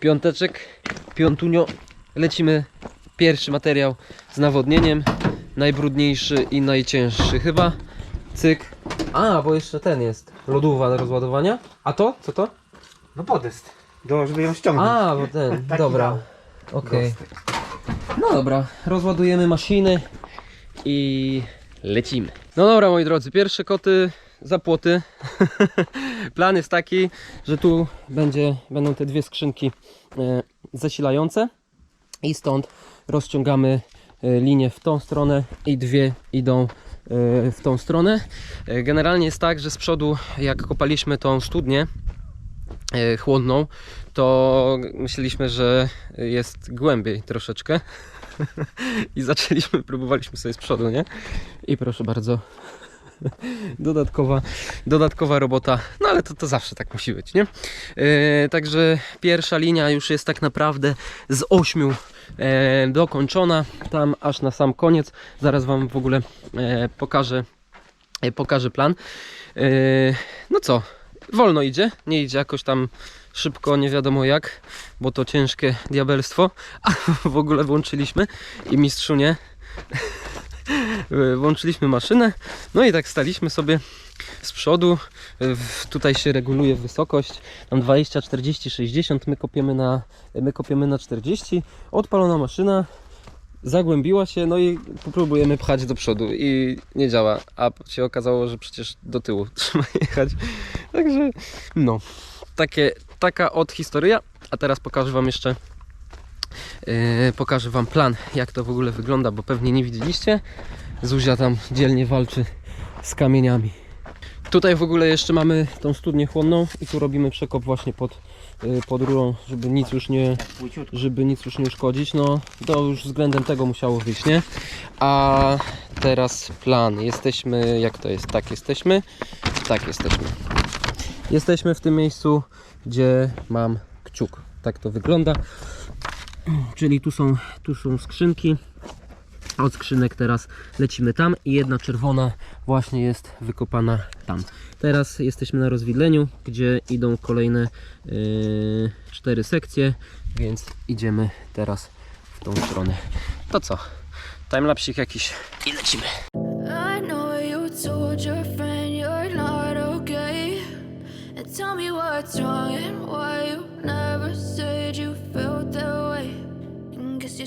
Piąteczek, piątunio. Lecimy pierwszy materiał z nawodnieniem. Najbrudniejszy i najcięższy chyba. Cyk. A, bo jeszcze ten jest. Lodówa do rozładowania. A to? Co to? No podest. Do, żeby ją ściągnąć. A, bo ten. Taki Dobra. Okej. No dobra, rozładujemy maszyny i lecimy. No dobra moi drodzy, pierwsze koty za płoty. Plan jest taki, że tu będzie, będą te dwie skrzynki e, zasilające i stąd rozciągamy e, linię w tą stronę i dwie idą e, w tą stronę. Generalnie jest tak, że z przodu jak kopaliśmy tą studnię chłodną, to myśleliśmy, że jest głębiej troszeczkę. I zaczęliśmy, próbowaliśmy sobie z przodu, nie? I proszę bardzo. Dodatkowa, dodatkowa robota, no ale to, to zawsze tak musi być, nie? E, także pierwsza linia już jest tak naprawdę z ośmiu e, dokończona, tam aż na sam koniec. Zaraz Wam w ogóle e, pokażę, e, pokażę plan. E, no co, wolno idzie, nie idzie jakoś tam szybko, nie wiadomo jak, bo to ciężkie diabelstwo, a w ogóle włączyliśmy i mistrzu nie. Włączyliśmy maszynę, no i tak staliśmy sobie z przodu. W- Tutaj się reguluje wysokość. Tam 20, 40, 60. My kopiemy na, my kopiemy na 40. Odpalona maszyna. Zagłębiła się, no i próbujemy pchać do przodu i nie działa. A się okazało, że przecież do tyłu trzeba jechać. Także no, takie, taka od historia. A teraz pokażę Wam jeszcze yy, pokażę Wam plan, jak to w ogóle wygląda, bo pewnie nie widzieliście. Zuzia tam dzielnie walczy z kamieniami. Tutaj w ogóle jeszcze mamy tą studnię chłonną i tu robimy przekop właśnie pod, yy, pod rurą, żeby nic już nie, żeby nic już nie uszkodzić. No to już względem tego musiało wyjść, nie? A teraz plan. Jesteśmy, jak to jest? Tak jesteśmy. Tak jesteśmy. Jesteśmy w tym miejscu, gdzie mam kciuk. Tak to wygląda. Czyli tu są, tu są skrzynki. Od skrzynek teraz lecimy tam i jedna czerwona właśnie jest wykopana tam. Teraz jesteśmy na rozwidleniu, gdzie idą kolejne yy, cztery sekcje, więc idziemy teraz w tą stronę. To co? Timelapsik jakiś i lecimy. Tell me what's wrong and why you never said you felt that way.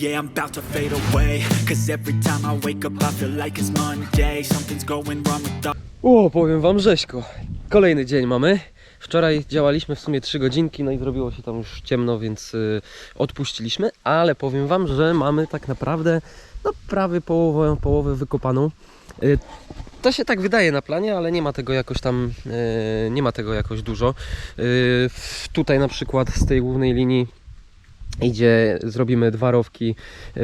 Yeah, I'm about to fade away. Cause every time I wake up, I feel like it's Monday. Something's going wrong with the O, powiem wam rzeźko. Kolejny dzień mamy. Wczoraj działaliśmy w sumie 3 godzinki, no i zrobiło się tam już ciemno, więc y, odpuściliśmy, ale powiem wam, że mamy tak naprawdę no, prawie połowę, połowę wykopaną. Y, to się tak wydaje na planie, ale nie ma tego jakoś tam, y, nie ma tego jakoś dużo. Tutaj na przykład z tej głównej linii idzie, zrobimy dwa rowki, yy,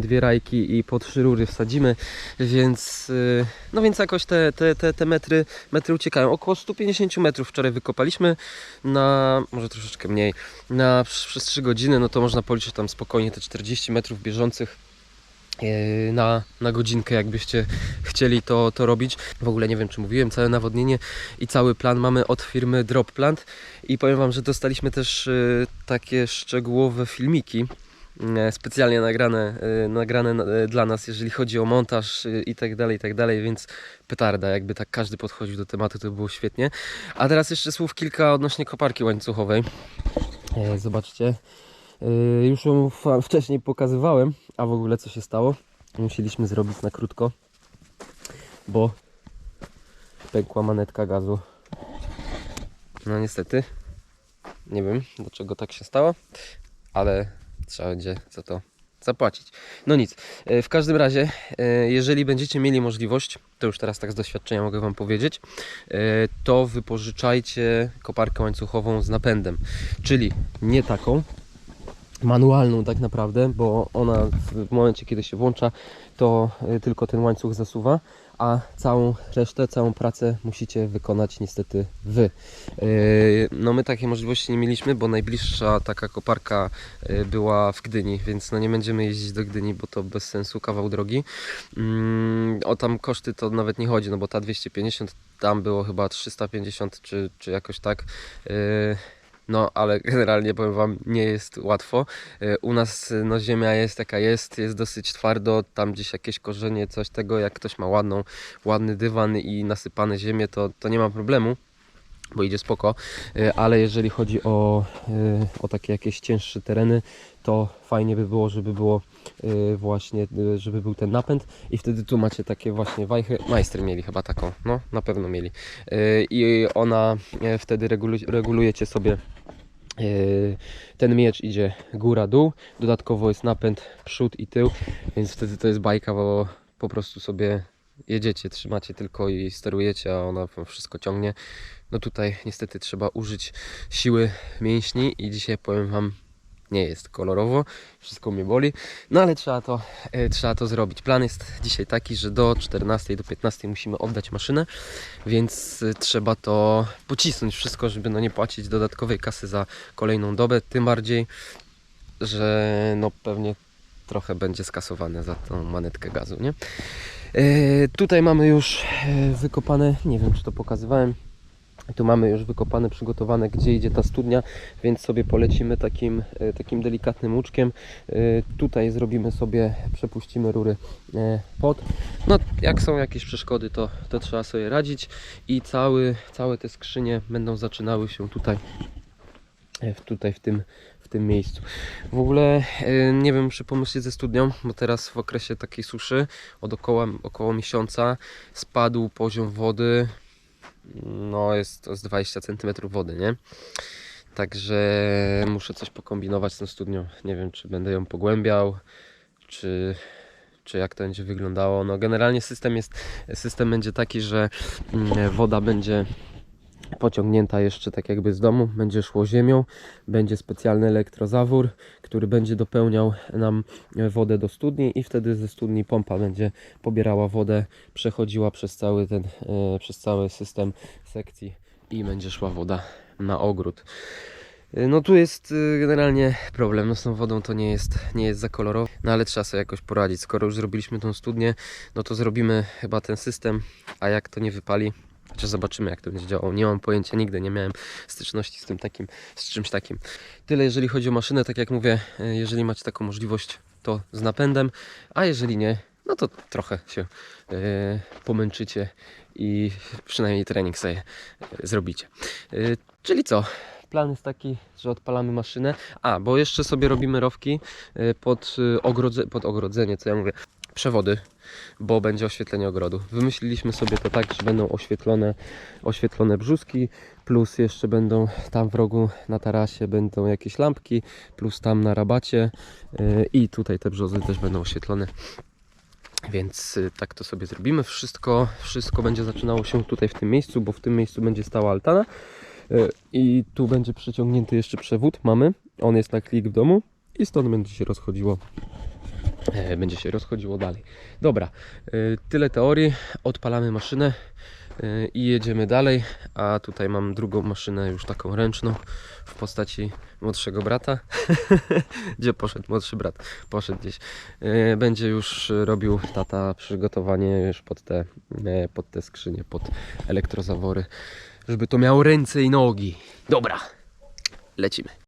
dwie rajki i po trzy rury wsadzimy, więc yy, no więc jakoś te, te, te, te metry, metry uciekają. Około 150 metrów wczoraj wykopaliśmy na, może troszeczkę mniej, na przez 3 godziny, no to można policzyć tam spokojnie te 40 metrów bieżących na, na godzinkę, jakbyście chcieli to, to robić. W ogóle nie wiem, czy mówiłem, całe nawodnienie i cały plan mamy od firmy Drop Plant i powiem Wam, że dostaliśmy też y, takie szczegółowe filmiki y, specjalnie nagrane, nagrane na- dla nas, jeżeli chodzi o montaż i tak dalej, i tak dalej, więc petarda, jakby tak każdy podchodził do tematu, to by było świetnie. A teraz jeszcze słów kilka odnośnie koparki łańcuchowej. E, Zobaczcie, już ją wcześniej pokazywałem, a w ogóle co się stało? Musieliśmy zrobić na krótko, bo pękła manetka gazu. No niestety, nie wiem dlaczego tak się stało, ale trzeba będzie za to zapłacić. No nic, e, w każdym razie, e, jeżeli będziecie mieli możliwość, to już teraz tak z doświadczenia mogę Wam powiedzieć, to wypożyczajcie koparkę łańcuchową z napędem, czyli nie taką, manualną tak naprawdę, bo ona w momencie kiedy się włącza to y, tylko ten łańcuch zasuwa, a całą resztę, całą pracę musicie wykonać niestety wy. Yy, No my takiej możliwości nie mieliśmy, bo najbliższa taka koparka y, była w Gdyni, więc no nie będziemy jeździć do Gdyni, bo to bez sensu, kawał drogi. Mm, O tam koszty to nawet nie chodzi, no bo ta 250 tam było chyba 350 czy, czy jakoś tak. No, ale generalnie powiem Wam, nie jest łatwo. E, U nas e, no, ziemia jest jaka jest, jest dosyć twardo, tam gdzieś jakieś korzenie, coś tego, jak ktoś ma ładną, ładny dywan i nasypane ziemię, to, to nie ma problemu, bo idzie spoko, E, ale jeżeli chodzi o, o takie jakieś cięższe tereny, to fajnie by było, żeby było właśnie, żeby był ten napęd. I wtedy tu macie takie właśnie wajchy, majstry mieli chyba taką, no na pewno mieli. I ona wtedy regulu- regulujecie sobie Ten miecz idzie góra-dół, dodatkowo jest napęd przód i tył, więc wtedy to jest bajka, bo po prostu sobie jedziecie, trzymacie tylko i sterujecie, a ona wszystko ciągnie. No tutaj niestety trzeba użyć siły mięśni i dzisiaj powiem Wam, nie jest kolorowo, wszystko mnie boli, no ale trzeba to, e, trzeba to zrobić. Plan jest dzisiaj taki, że do 14 do 15 musimy oddać maszynę, więc y, trzeba to pocisnąć wszystko, żeby no nie płacić dodatkowej kasy za kolejną dobę, tym bardziej, że no pewnie trochę będzie skasowane za tą manetkę gazu, nie? E, tutaj mamy już e, wykopane, nie wiem czy to pokazywałem, tu mamy już wykopane, przygotowane, gdzie idzie ta studnia, więc sobie polecimy takim, e, takim delikatnym łuczkiem. E, Tutaj zrobimy sobie, przepuścimy rury e, pod. No, jak są jakieś przeszkody, to, to trzeba sobie radzić i cały, całe te skrzynie będą zaczynały się tutaj, w- tutaj w tym, w tym miejscu. W ogóle nie wiem, muszę pomyśleć ze studnią, bo teraz w okresie takiej suszy od około, około miesiąca spadł poziom wody no jest to z 20 cm wody, nie? Także muszę coś pokombinować z tą studnią. Nie wiem, czy będę ją pogłębiał, czy, czy jak to będzie wyglądało. No generalnie system jest, system będzie taki, że mm, woda będzie pociągnięta jeszcze tak jakby z domu, będzie szło ziemią, będzie specjalny elektrozawór, który będzie dopełniał nam wodę do studni i wtedy ze studni pompa będzie pobierała wodę, przechodziła przez cały ten, e, przez cały system sekcji i będzie szła woda na ogród. E, No tu jest e, generalnie problem, no z tą wodą to nie jest, nie jest za kolorowo, no ale trzeba sobie jakoś poradzić. Skoro już zrobiliśmy tą studnię, no to zrobimy chyba ten system, a jak to nie wypali, czy zobaczymy jak to będzie działało. Nie mam pojęcia, nigdy nie miałem styczności z tym takim, z czymś takim. Tyle jeżeli chodzi o maszynę, tak jak mówię, e, jeżeli macie taką możliwość, to z napędem, a jeżeli nie, no to trochę się e, pomęczycie i przynajmniej trening sobie e, zrobicie. Czyli co? Plan jest taki, że odpalamy maszynę. A, bo jeszcze sobie robimy rowki pod, ogrodze, pod ogrodzenie, co ja mówię, przewody, bo będzie oświetlenie ogrodu. Wymyśliliśmy sobie to tak, że będą oświetlone, oświetlone brzuski, plus jeszcze będą tam w rogu na tarasie będą jakieś lampki, plus tam na rabacie e, i tutaj te brzozy też będą oświetlone. Więc y, tak to sobie zrobimy. Wszystko, wszystko będzie zaczynało się tutaj w tym miejscu, bo w tym miejscu będzie stała altana. Y, I tu będzie przeciągnięty jeszcze przewód. Mamy. On jest na klik w domu i stąd będzie się rozchodziło. E, Będzie się rozchodziło dalej. Dobra, y, tyle teorii. Odpalamy maszynę y, i jedziemy dalej. A tutaj mam drugą maszynę, już taką ręczną, w postaci młodszego brata. Gdzie poszedł młodszy brat? Poszedł gdzieś. E, Będzie już robił tata przygotowanie już pod te, e, pod te skrzynie, pod elektrozawory, żeby to miało ręce i nogi. Dobra, lecimy.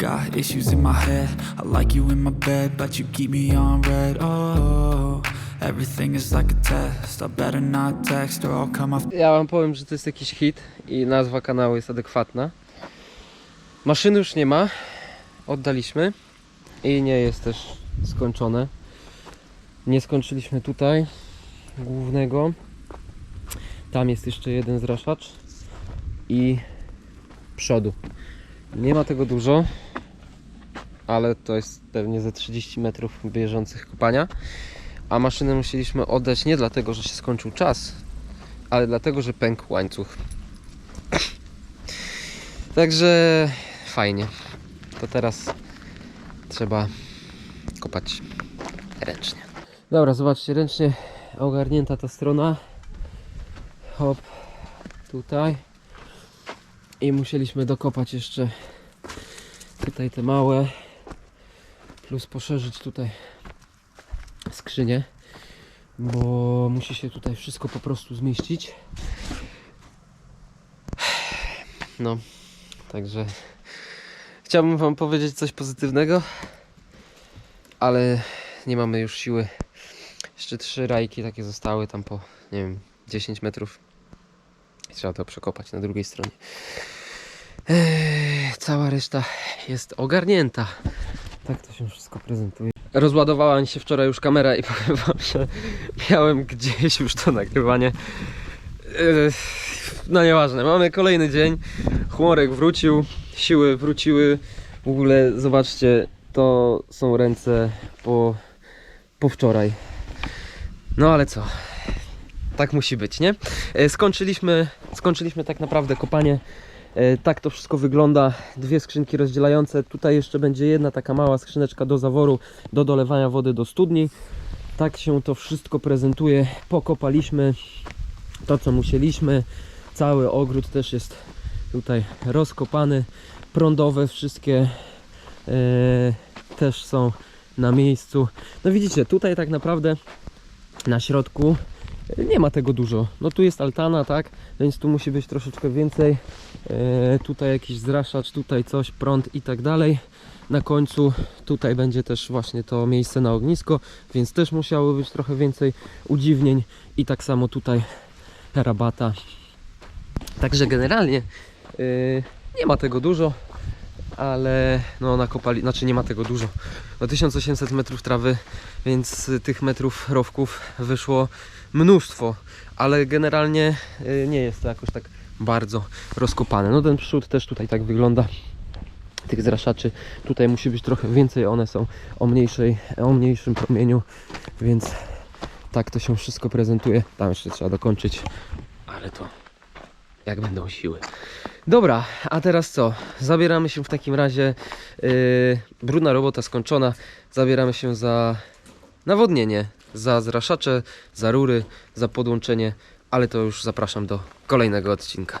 Got issues in my head. I like you in my bed, but you keep me on red. Oh, everything is like a test. I better not text or I'll come off. Ja wam powiem, że to jest jakiś hit i nazwa kanału jest adekwatna. Maszyny już nie ma, oddaliśmy i nie jest też skończone. Nie skończyliśmy tutaj głównego. Tam jest jeszcze jeden zraszacz i przodu. Nie ma tego dużo, ale to jest pewnie ze 30 metrów bieżących kopania. A maszynę musieliśmy oddać nie dlatego, że się skończył czas, ale dlatego, że pękł łańcuch. Także fajnie. To teraz trzeba kopać ręcznie. Dobra, zobaczcie, ręcznie ogarnięta ta strona. Hop, tutaj. I musieliśmy dokopać jeszcze tutaj te małe. Plus poszerzyć tutaj skrzynię bo musi się tutaj wszystko po prostu zmieścić. No, także chciałbym Wam powiedzieć coś pozytywnego, ale nie mamy już siły. Jeszcze trzy rajki takie zostały tam po, nie wiem, 10 metrów. Trzeba to przekopać na drugiej stronie. Ech, cała reszta jest ogarnięta. Tak to się wszystko prezentuje. Rozładowała mi się wczoraj już kamera i powiem wam, że miałem gdzieś już to nagrywanie. Yy, No nieważne, mamy kolejny dzień. Chmurek wrócił, siły wróciły. W ogóle zobaczcie, to są ręce po, po wczoraj. No ale co? Tak musi być, nie? E, Skończyliśmy, skończyliśmy tak naprawdę kopanie. E, Tak to wszystko wygląda. Dwie skrzynki rozdzielające. Tutaj jeszcze będzie jedna taka mała skrzyneczka do zaworu, do dolewania wody do studni. Tak się to wszystko prezentuje. Pokopaliśmy to, co musieliśmy. Cały ogród też jest tutaj rozkopany. Prądowe wszystkie e, też są na miejscu. No widzicie, tutaj tak naprawdę na środku nie ma tego dużo. No tu jest altana, tak? Więc tu musi być troszeczkę więcej. E, tutaj jakiś zraszacz, tutaj coś, prąd i tak dalej. Na końcu tutaj będzie też właśnie to miejsce na ognisko, więc też musiało być trochę więcej udziwnień i tak samo tutaj rabata. Także generalnie yy, nie ma tego dużo, ale no nakopali, znaczy nie ma tego dużo. No 1800 metrów trawy, więc tych metrów rowków wyszło mnóstwo, ale generalnie y, nie jest to jakoś tak bardzo rozkopane. No ten przód też tutaj tak wygląda. Tych zraszaczy tutaj musi być trochę więcej, one są o, mniejszej, o mniejszym promieniu, więc tak to się wszystko prezentuje. Tam jeszcze trzeba dokończyć, ale to jak będą siły. Dobra, a teraz co? Zabieramy się w takim razie. Yy, brudna robota skończona. Zabieramy się za nawodnienie, za zraszacze, za rury, za podłączenie, ale to już zapraszam do kolejnego odcinka.